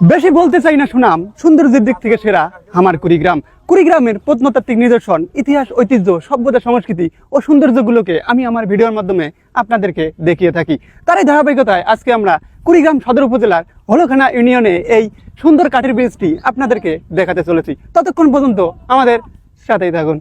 বেশি বলতে চাই না সুনাম, সৌন্দর্যের দিক থেকে সেরা আমার কুড়িগ্রাম। কুড়িগ্রামের প্রত্নতাত্ত্বিক নিদর্শন, ইতিহাস, ঐতিহ্য, সভ্যতা, সংস্কৃতি ও সৌন্দর্যগুলোকে আমি আমার ভিডিওর মাধ্যমে আপনাদেরকে দেখিয়ে থাকি। তারই ধারাবাহিকতায় আজকে আমরা কুড়িগ্রাম সদর উপজেলার হলখানা ইউনিয়নে এই সুন্দর কাঠের ব্রিজটি আপনাদেরকে দেখাতে চলেছি। ততক্ষণ পর্যন্ত আমাদের সাথেই থাকুন।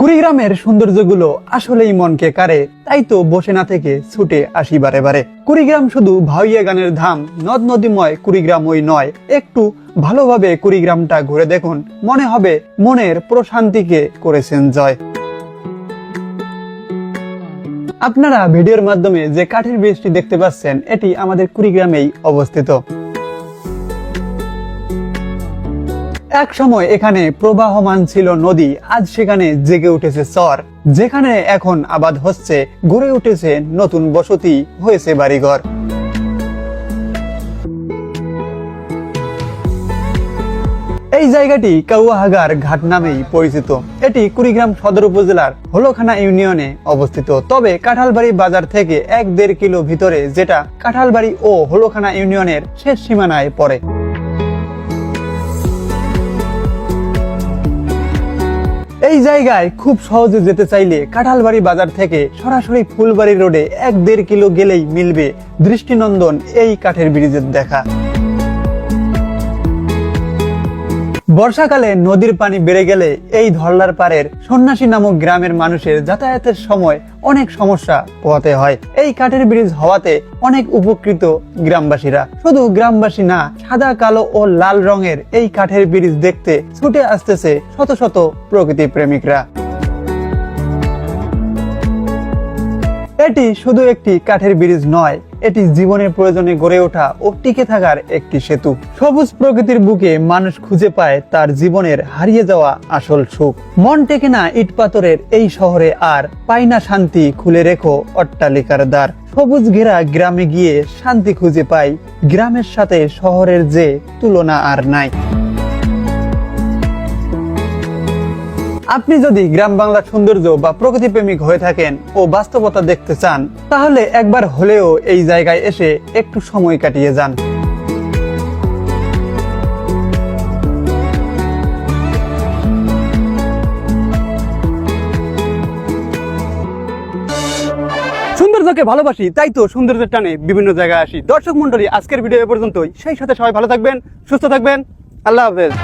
কুড়িগ্রামের সৌন্দর্যগুলো আসলেই মনকে কারে তাই তো বসে না থেকে ছুটে আসি বারে বারে। কুড়িগ্রাম শুধু ভাইয়া গানের ধাম, নদ নদীময় কুড়িগ্রাম ওই নয়। একটু ভালোভাবে কুড়িগ্রামটা ঘুরে দেখুন, মনে হবে মনের প্রশান্তিকে করেছেন জয়। আপনারা ভিডিওর মাধ্যমে যে কাঠের ব্রিজটি দেখতে পাচ্ছেন, এটি আমাদের কুড়িগ্রামেই অবস্থিত। এক সময় এখানে প্রবাহমান ছিল নদী, আজ সেখানে জেগে উঠেছে চর যেখানে এখন আবাদ হচ্ছে, গড়ে উঠেছে নতুন বসতি হয়েছে বাড়িঘর। এই জায়গাটি কাউয়াহাগার ঘাট নামেই পরিচিত। এটি কুড়িগ্রাম সদর উপজেলার হলোখানা ইউনিয়নে অবস্থিত। তবে কাঁঠালবাড়ি বাজার থেকে এক দেড় কিলো ভিতরে যেটা কাঁঠালবাড়ি ও হলোখানা ইউনিয়নের শেষ সীমানায় পড়ে। এই জায়গায় খুব সহজে যেতে চাইলে কাঁঠালবাড়ি বাজার থেকে সরাসরি ফুলবাড়ি রোডে এক দেড় কিলো গেলেই মিলবে দৃষ্টিনন্দন এই কাঠের ব্রিজের দেখা। বর্ষাকালে নদীর পানি বেড়ে গেলে এই ধরলার পাড়ের সন্ন্যাসী নামক গ্রামের মানুষের যাতায়াতের সময় অনেক সমস্যা পোহাতে হয়। এই কাঠের ব্রিজ হওয়াতে অনেক উপকৃত গ্রামবাসীরা। শুধু গ্রামবাসী না, সাদা, কালো ও লাল রঙের এই কাঠের ব্রিজ দেখতে ছুটে আসতেছে শত শত প্রকৃতি প্রেমিকরা। এটি শুধু একটি কাঠের ব্রিজ নয় এটি জীবনের প্রয়োজনে গড়ে ওঠা ও টিকে থাকার একটি সেতু। সবুজ প্রকৃতির বুকে মানুষ খুঁজে পায় তার জীবনের হারিয়ে যাওয়া আসল সুখ। মন টেকে না ইট পাথরের এই শহরে আর পাই না শান্তি খুলে রেখো অট্টালিকার দ্বার। সবুজ ঘেরা গ্রামে গিয়ে শান্তি খুঁজে পাই। গ্রামের সাথে শহরের যে তুলনা আর নাই। আপনি যদি গ্রাম বাংলার সৌন্দর্য বা প্রকৃতি প্রেমিক হয়ে থাকেন ও বাস্তবতা দেখতে চান, তাহলে একবার হলেও এই জায়গায় এসে একটু সময় কাটিয়ে যান। সৌন্দর্যকে ভালোবাসি, তাই তো সৌন্দর্যের টানে বিভিন্ন জায়গায় আসি। দর্শক মন্ডলী আজকের ভিডিও পর্যন্তই। সেই সাথে সবাই ভালো থাকবেন, সুস্থ থাকবেন। আল্লাহ হাফেজ।